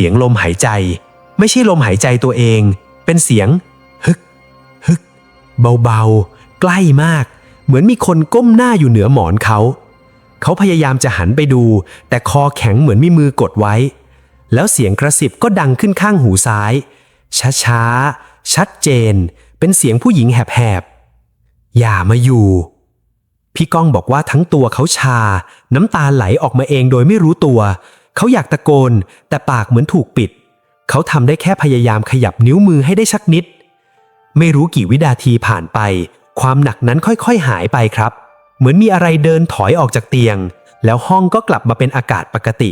เสียงลมหายใจ ไม่ใช่ลมหายใจตัวเอง เป็นเสียง ฮึก ฮึก เบาๆ ใกล้มาก เหมือนมีคนก้มหน้าอยู่เหนือหมอนเขา เขาพยายามจะหันไปดู แต่คอแข็งเหมือนมีมือกดไว้ แล้วเสียงกระสิบก็ดังขึ้นข้างหูซ้าย ช้าๆ ชัดเจน เป็นเสียงผู้หญิงแหบๆ อย่ามาอยู่พี่ก้องบอกว่าทั้งตัวเขาชา น้ำตาไหลออกมาเองโดยไม่รู้ตัว เขาอยากตะโกน แต่ปากเหมือนถูกปิด เขาทำได้แค่พยายามขยับนิ้วมือให้ได้สักนิด ไม่รู้กี่วินาทีผ่านไป ความหนักนั้นค่อยๆหายไปครับ เหมือนมีอะไรเดินถอยออกจากเตียง แล้วห้องก็กลับมาเป็นอากาศปกติ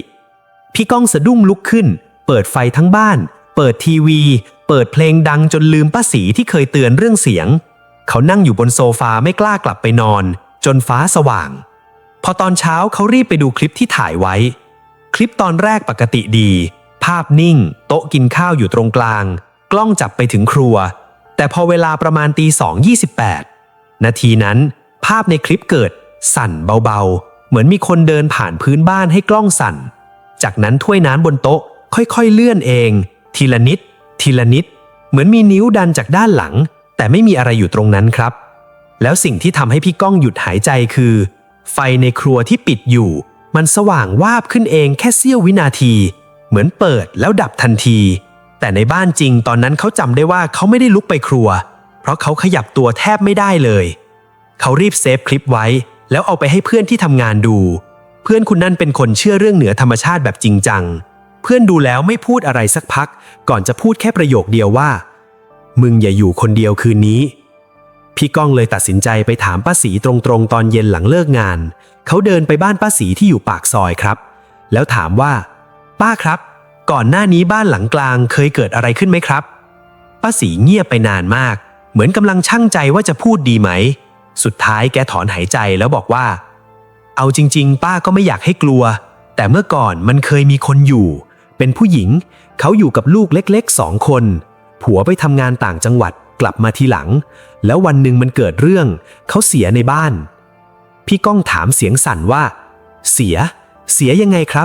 พี่ก้องสะดุ้งลุกขึ้น เปิดไฟทั้งบ้าน เปิดทีวี เปิดเพลงดังจนลืมป้าสีที่เคยเตือนเรื่องเสียง เขานั่งอยู่บนโซฟาไม่กล้ากลับไปนอน จนฟ้าสว่าง พอตอนเช้าเขารีบไปดูคลิปที่ถ่ายไว้ คลิปตอนแรกปกติดี ภาพนิ่ง โต๊ะกินข้าวอยู่ตรงกลาง กล้องจับไปถึงครัว แต่พอเวลาประมาณตีสองยี่สิบแปดนาทีนั้น ภาพในคลิปเกิด สั่นเบาๆ เหมือนมีคนเดินผ่านพื้นบ้านให้กล้องสั่น จากนั้นถ้วยน้ำบนโต๊ะค่อยๆเลื่อนเอง ทีละนิด ทีละนิด เหมือนมีนิ้วดันจากด้านหลัง แต่ไม่มีอะไรอยู่ตรงนั้นครับ แล้วสิ่งที่ทำให้พี่ก้องหยุดหายใจคือ ไฟในครัวที่ปิดอยู่ มันสว่างวาบขึ้นเองแค่เสี้ยววินาที เหมือนเปิดแล้วดับทันที แต่ในบ้านจริงตอนนั้นเขาจำได้ว่าเขาไม่ได้ลุกไปครัว เพราะเขาขยับตัวแทบไม่ได้เลย เขารีบเซฟคลิปไว้ แล้วเอาไปให้เพื่อนที่ทำงานดู เพื่อนคุณนั่นเป็นคนเชื่อเรื่องเหนือธรรมชาติแบบจริงจัง เพื่อนดูแล้วไม่พูดอะไรสักพัก ก่อนจะพูดแค่ประโยคเดียวว่า มึงอย่าอยู่คนเดียวคืนนี้ พี่ก้องเลยตัดสินใจไปถามป้าสีตรงๆ ตอนเย็นหลังเลิกงาน เขาเดินไปบ้านป้าสีที่อยู่ปากซอยครับ แล้วถามว่า ป้าครับ ก่อนหน้านี้บ้านหลังกลางเคยเกิดอะไรขึ้นไหมครับ ป้าสีเงียบไปนานมาก เหมือนกำลังชั่งใจว่าจะพูดดีไหม สุดท้ายแกถอนหายใจแล้วบอกว่า เอาจริง ๆ ป้าก็ไม่อยากให้กลัว แต่เมื่อก่อนมันเคยมีคนอยู่ เป็นผู้หญิง เขาอยู่กับลูกเล็กๆสองคน ผัวไปทำงานต่างจังหวัด กลับมาทีหลัง แล้ววันหนึ่งมันเกิดเรื่องเขาเสียในบ้าน พี่ก้องถามเสียงสั่นว่า เสีย เสียยังไงครับ